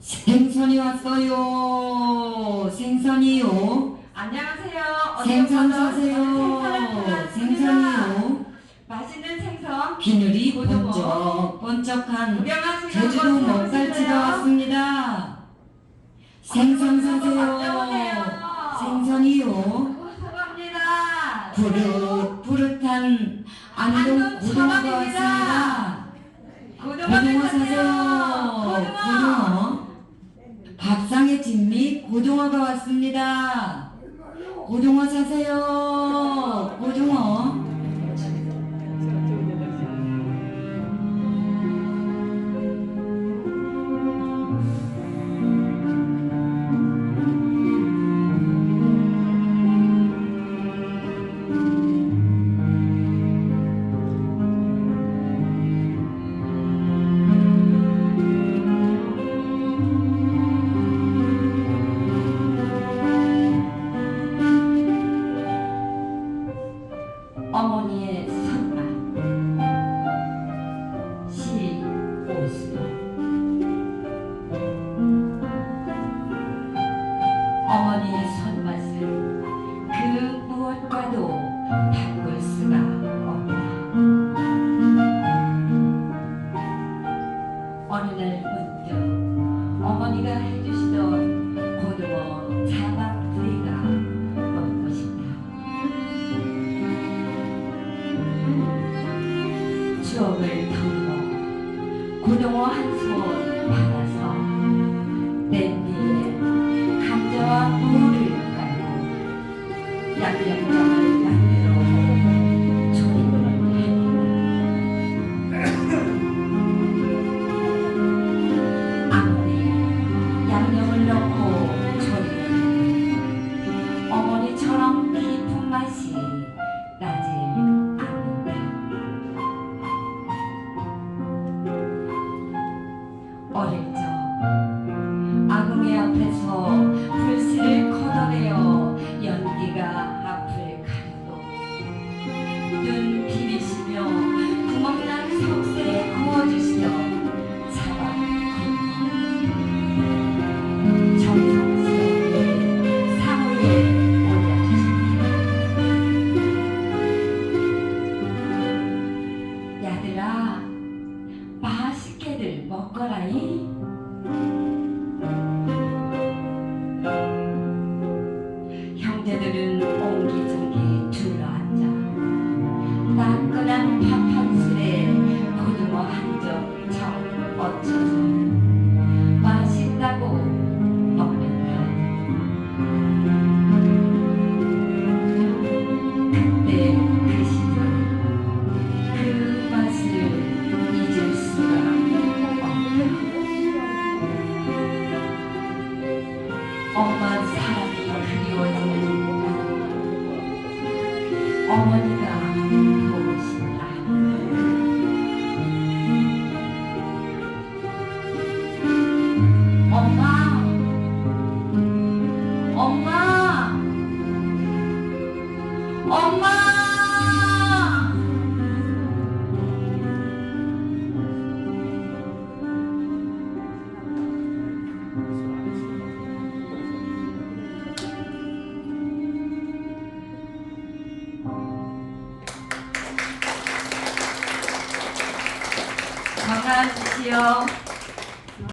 생선이 왔어요. 생선이요. 안녕하세요. 생선 사세요. 생선이요. 맛있는 생선 비늘이. 번쩍 번쩍한 구경하시는 제주도 보세요. 왔습니다. 생선 사세요. 생선이요. 부릇부릇한 안동 고등어가. 왔습니다. 고등어. 사세요. 고등어. 밥상의 진미 고등어가 왔습니다. 고등어 사세요. 고등어. 어느 날 문득 어머니가 해주시던 고등어 자박 구이가 먹고 싶다. 추억을 덮어 고등어 한 어릴 적 아궁이 앞에서 맛 엄마 사랑이 그리워지는 어머니가 건강하십시오.